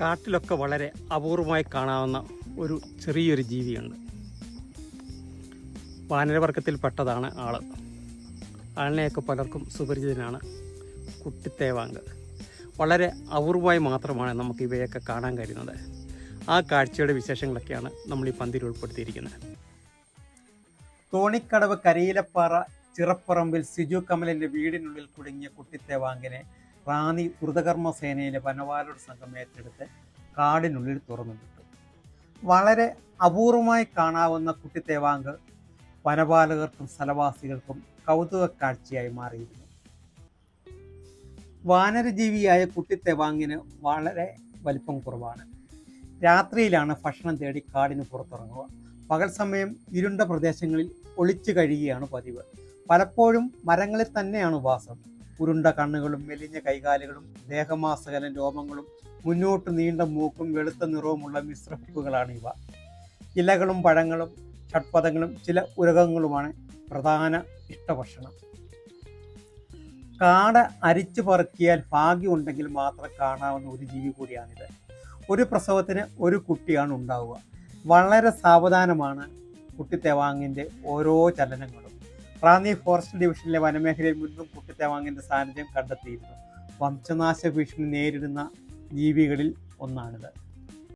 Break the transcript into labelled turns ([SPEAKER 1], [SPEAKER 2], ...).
[SPEAKER 1] കാട്ടിലൊക്കെ വളരെ അപൂർവമായി കാണാവുന്ന ഒരു ചെറിയൊരു ജീവിയുണ്ട്. വാനരവർഗത്തിൽപ്പെട്ടതാണ് ആൾ. ആളിനെയൊക്കെ പലർക്കും സുപരിചിതനാണ് കുട്ടിത്തേവാങ്ക് വളരെ അപൂർവമായി മാത്രമാണ് നമുക്ക് ഇവയൊക്കെ കാണാൻ കഴിയുന്നത്. ആ കാഴ്ചയുടെ വിശേഷങ്ങളൊക്കെയാണ് നമ്മൾ ഈ പന്തിൽ ഉൾപ്പെടുത്തിയിരിക്കുന്നത്. തോണിക്കടവ് കരയിലപ്പാറ ചിറപ്പറമ്പിൽ സിജു കമലിന്റെ വീടിനുള്ളിൽ കുടുങ്ങിയ കുട്ടിത്തേവാങ്കിനെ റാന്നി ദ്രുതകർമ്മ സേനയിലെ വനപാലകർ സംഘം ഏറ്റെടുത്ത് കാടിനുള്ളിൽ തുറന്നു വിട്ടു. വളരെ അപൂർവമായി കാണാവുന്ന കുട്ടിത്തേവാങ്ക് വനപാലകർക്കും സ്ഥലവാസികൾക്കും കൗതുക കാഴ്ചയായി മാറിയിരുന്നു. വാനരജീവിയായ കുട്ടിത്തേവാങ്ങിന് വളരെ വലിപ്പം കുറവാണ്. രാത്രിയിലാണ് ഭക്ഷണം തേടി കാടിന് പുറത്തിറങ്ങുക. പകൽ സമയം ഇരുണ്ട പ്രദേശങ്ങളിൽ ഒളിച്ചു കഴിയുകയാണ് പതിവ്. പലപ്പോഴും മരങ്ങളിൽ തന്നെയാണ് വാസം ഉരുണ്ട കണ്ണുകളും മെലിഞ്ഞ കൈകാലുകളും ദേഹമാസകലം രോമങ്ങളും മുന്നോട്ട് നീണ്ട മൂക്കും വെളുത്ത നിറവുമുള്ള മിശ്രപ്പുകളാണ് ഇവ. ഇലകളും പഴങ്ങളും ഷഡ്പഥങ്ങളും ചില ഉരകങ്ങളുമാണ് പ്രധാന ഇഷ്ടഭക്ഷണം. കാട അരിച്ചു പറക്കിയാൽ ഭാഗ്യമുണ്ടെങ്കിൽ മാത്രം കാണാവുന്ന ഒരു ജീവി കൂടിയാണിത്. ഒരു പ്രസവത്തിന് ഒരു കുട്ടിയാണ് ഉണ്ടാവുക. വളരെ സാവധാനമാണ് കുട്ടിത്തേവാങ്ങിന്റെ ഓരോ ചലനങ്ങളും. റാന്നി ഫോറസ്റ്റ് ഡിവിഷനിലെ വനമേഖലയിൽ മുൻപും കുട്ടിത്തേവാങ്ങിന്റെ സാന്നിധ്യം കണ്ടെത്തിയിരുന്നു. വംശനാശ ഭീഷണി നേരിടുന്ന ജീവികളിൽ ഒന്നാണിത്.